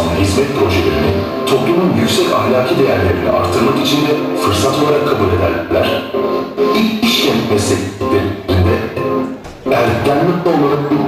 insanla hizmet projelerini toplumun yüksek ahlaki değerlerini artırmak için de fırsat olarak kabul ederler. İlk iş işkent mesleklerinde erdemli olmanın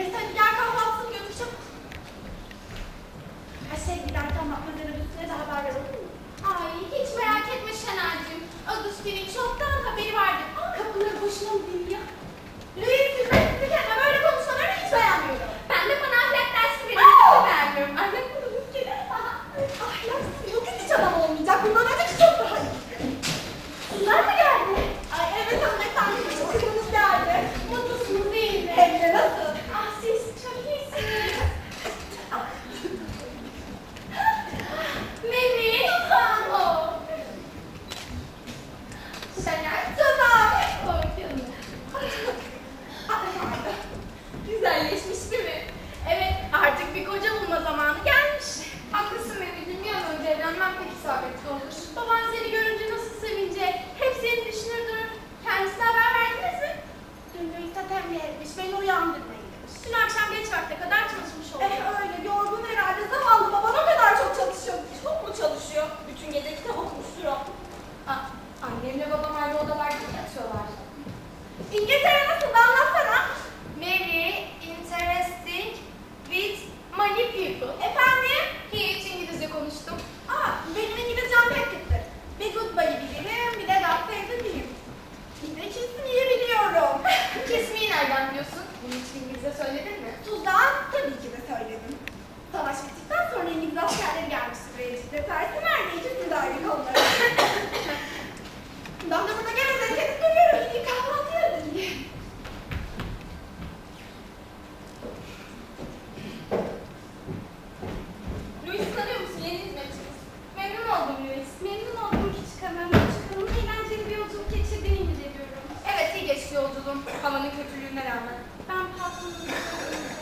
Esto ya Şener canavar korkuyordu. Güzelleşmiş değil mi? Evet, artık bir koca bulma zamanı gelmiş. Haklısın Emin'im, bir an önce evlenmem pek isabetli olur. Baban seni görünce nasıl sevinecek? Hep seni düşünürdür. Kendisine haber verdiniz mi? Dün dün tatemle etmiş, beni uyandırmayın demiş. Dün akşam geç vakte kadar çalışmış oldu. Eh öyle, yorgun herhalde zavallı babana exemplo, é yolculuğum havanın kötülüğüne rağmen. Ben patronumuzun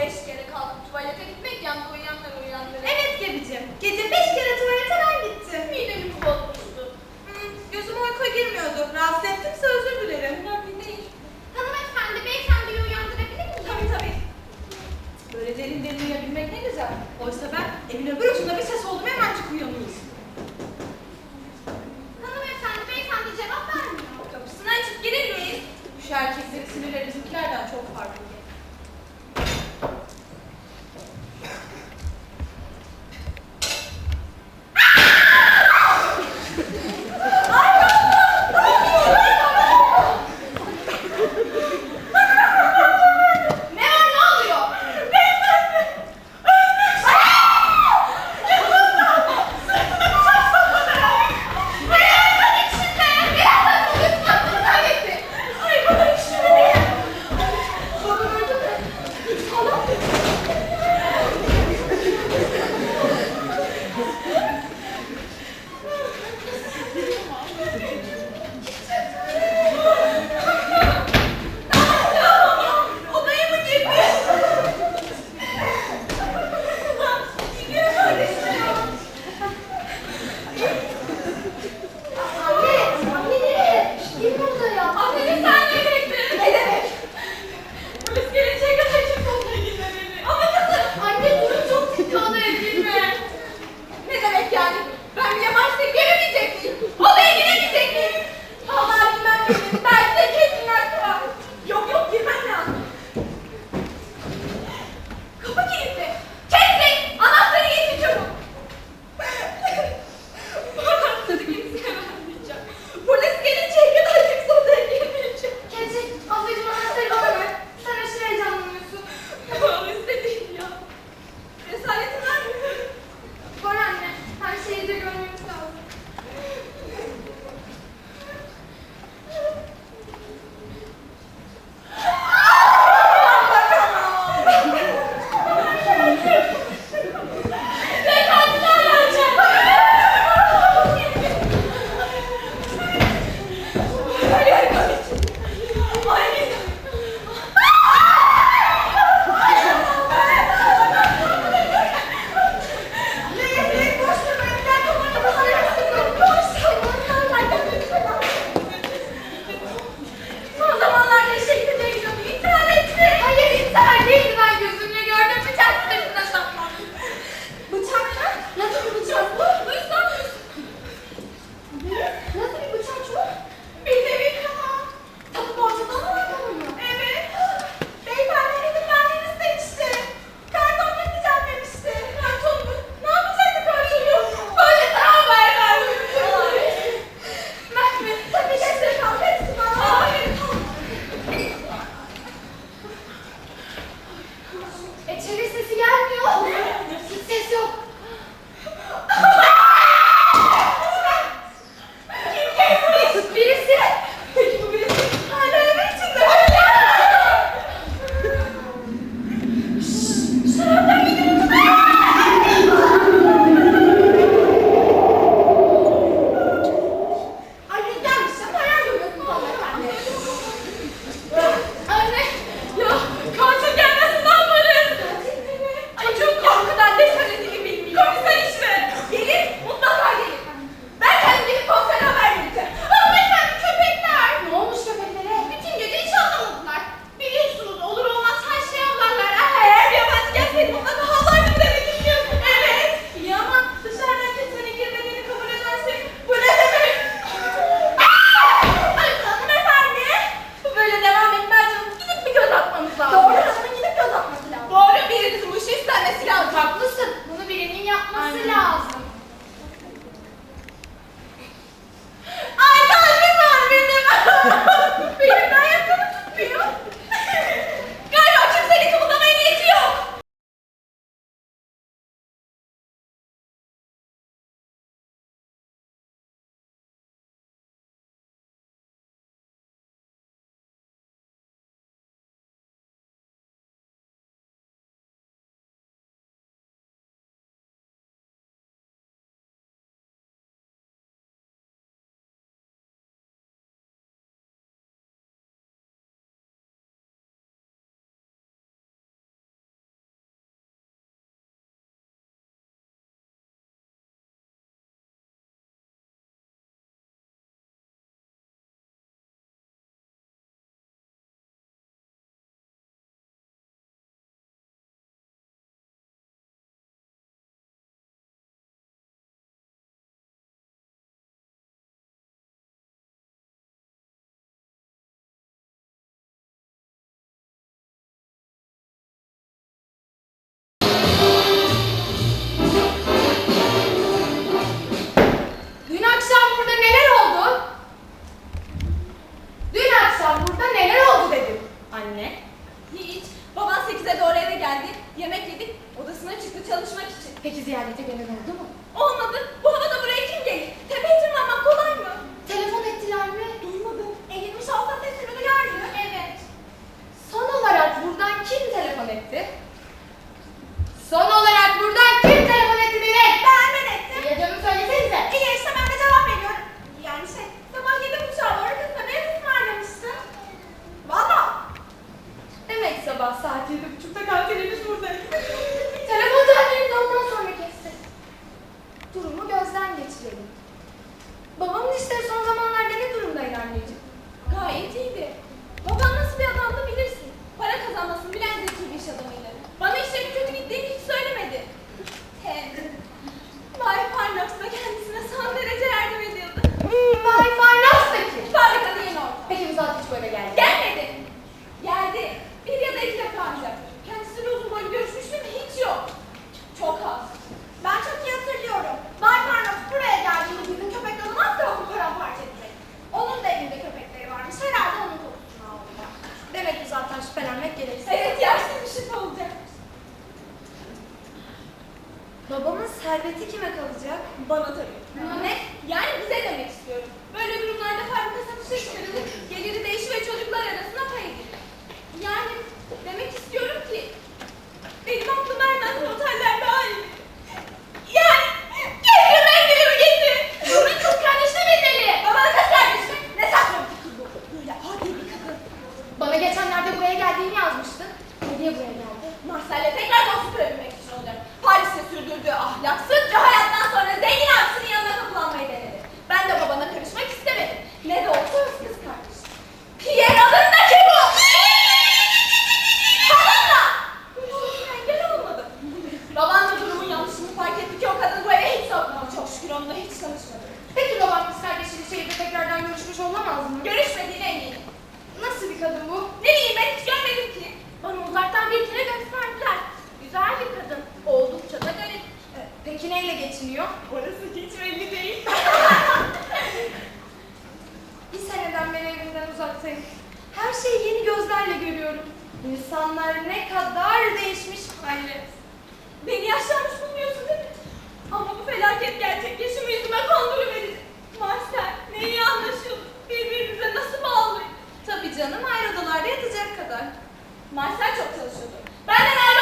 besteira. E çevir sesi gelmiyor. Hiç ses yok. Neyle geçiniyor? Orası hiç belli değil. bir seneden beri evimden uzaktayım. Her şeyi yeni gözlerle görüyorum. İnsanlar ne kadar değişmiş hayret. Beni yaşlanmış bulmuyorsun değil mi? Ama bu felaket gerçek yaşımı yüzüme konduruverir. Marcel neyi anlaşıyorduk? Birbirimize nasıl bağlıyız? Tabii canım ayrı odalarda yatacak kadar. Marcel çok çalışıyordu. Benden ayrı